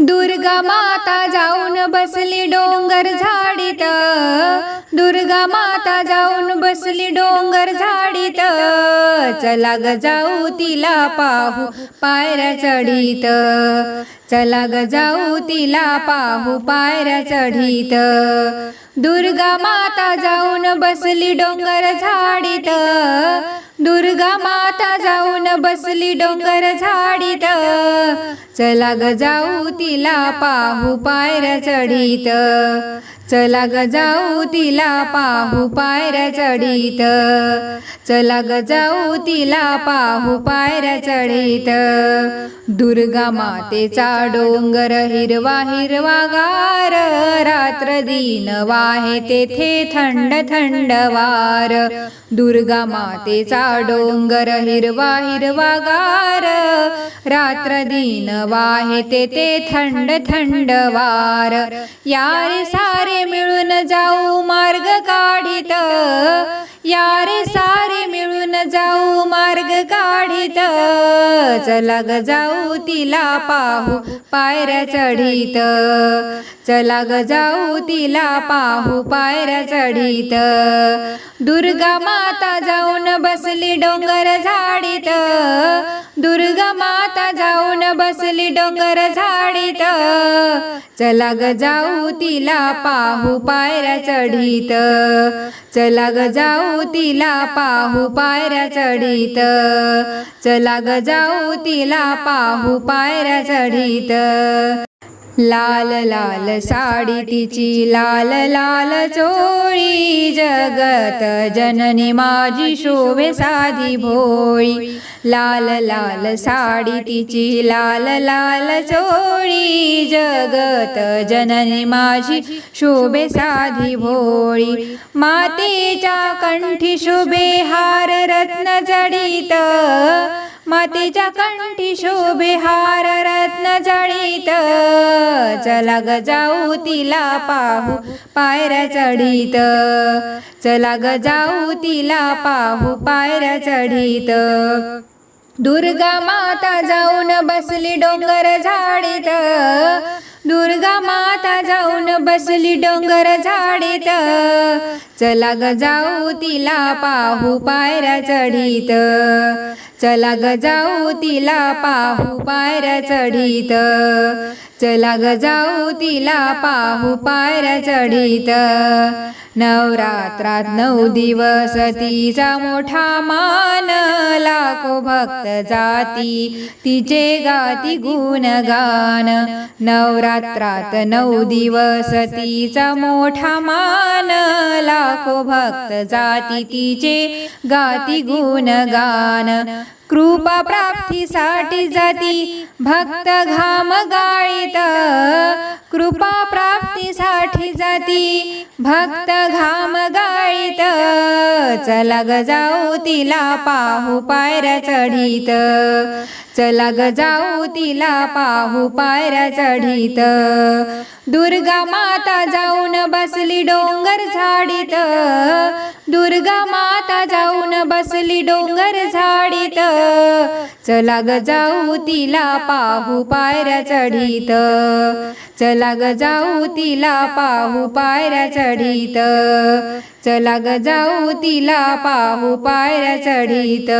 दुर्गा माता जाऊन बसली डोंगर झाडीत. दुर्गा माता जाऊन बसली डोंगर झाडीत. चला ग जाऊ तिला पाहू पायऱ्या चढीत. चला ग जाऊ तिला पाहू पायऱ्या चढीत. दुर्गा माता जाऊन बसली डोंगर झाडीत. दुर्गा माता जाऊन बसली डोंगर झाडीत. चला ग जाऊ तिला पाहू पायऱ्या चढीत. चला ग जाऊ तिला पाहू पायऱ्या चढीत. चला ग जाऊ तिला पाहू पायऱ्या चढीत. दुर्गा मातेचा डोंगर हिरवा हिरवा गार. रात्र दिन वाहे तेथे थंड थंड वार. दुर्गा मातेचा डोंगर हिरवा हिरवा गार. रात्र दिन वाहे तेथे थंड थंड वार. यारे सारे मिळून जाऊ मार्ग काढित. यारे सारे मिळून जाऊ मार्ग काढित. चला ग जाऊ तिला पाहू पायऱ्या चढीत. चला ग जाऊ तिला पाहू पायऱ्या चढीत. दुर्गा माता जाऊन बसली डोंगर झाडीत. दुर्गा माता जाऊन बसली डोंगर झाडीत. चला ग जाऊ तिला पाहू पायऱ्या चढीत. चला ग जाऊ तिला पाहू पायऱ्या चढीत. चला ग जाऊ तिला पाहू पायऱ्या चढीत. लाल लाल साडी तिची लाल लाल चोळी जगत जननी माझी शोभे साधी भोळी. लाल लाल साडी तिची लाल लाल चोळी जगत जननी माझी शोभे साधी भोळी. मातेच्या कंठी शोभे हार रत्न जडित मातीच्या कंठी शोभे हार रत्न जडित चला ग जाऊ तिला पाहू पायऱ्या चढीत. चला ग जाऊ तिला पाहू पायऱ्या चढीत. दुर्गा माता जाऊन बसली डोंगर झाडीत. दुर्गा माता जाऊन बसली डोंगर झाडीत. चला ग जाऊ तिला पाहू पायऱ्या चढीत. चला ग जाऊ तिला पाहू पायऱ्या चढीत. चला ग जाऊ तिला पाहू पायऱ्या चढीत. नवरात्रात नऊ दिवस तिचा मोठा मान लाखो भक्त जाती. तिचे गाती गुणगान. नवरात्रात नऊ दिवस तिचा मोठा मान लाखो भक्त जाती. तिचे गाती गुणगान. कृपा प्राप्तीसाठी जाती. भक्त घाम गाळीत. कृपा प्राप्तीसाठी जाती. भक्त घाम गाळीत चला ग जाऊ तिला पाहू पायऱ्या चढीत. चला ग जाऊ तिला पाहू पायऱ्या चढीत. दुर्गा माता जाऊन बसली डोंगर झाडीत. दुर्गा माता जाऊन बसली डोंगर झाडीत. चला ग जाऊ तिला पाहू पायऱ्या चढीत. चला ग जाऊ तिला पाहू पायऱ्या चढीत. चला ग जाऊ तिला पाहू पायऱ्या चढीत.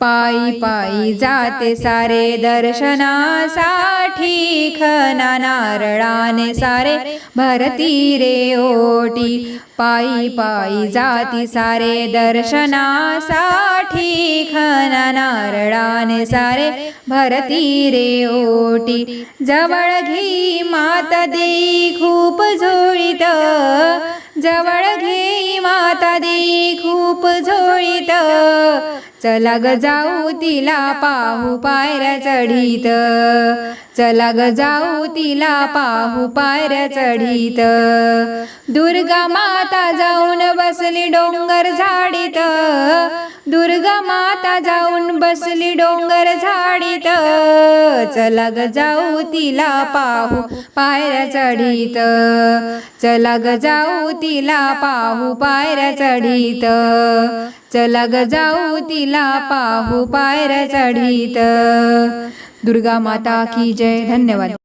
पायी पायी जाते सारे दर्शनासाठी खना नारळाने सारे भरती रे ओटी. पायी पायी जाती सारे दर्शनासाठी खना नारळाने सारे भरती रे ओटी. जवळ घे माता देई खूप झोळीत जवळ घे माता देई खूप झोळीत चला ग जाऊ तिला पाहू पायऱ्या चढीत. चला ग जाऊ तिला पाहू पायऱ्या चढीत. दुर्गा माता जाऊन बसली डोंगर झाडीत. दुर्गा माता जाऊन बसली डोंगर झाडीत. चला ग जाऊ तिला पाहू पायऱ्या चढीत. चला ग जाऊ तिला पाहू पायऱ्या चढीत. चला ग जाऊ तिला पाहू पायऱ्या चढीत. दुर्गा माता की जय. धन्यवाद.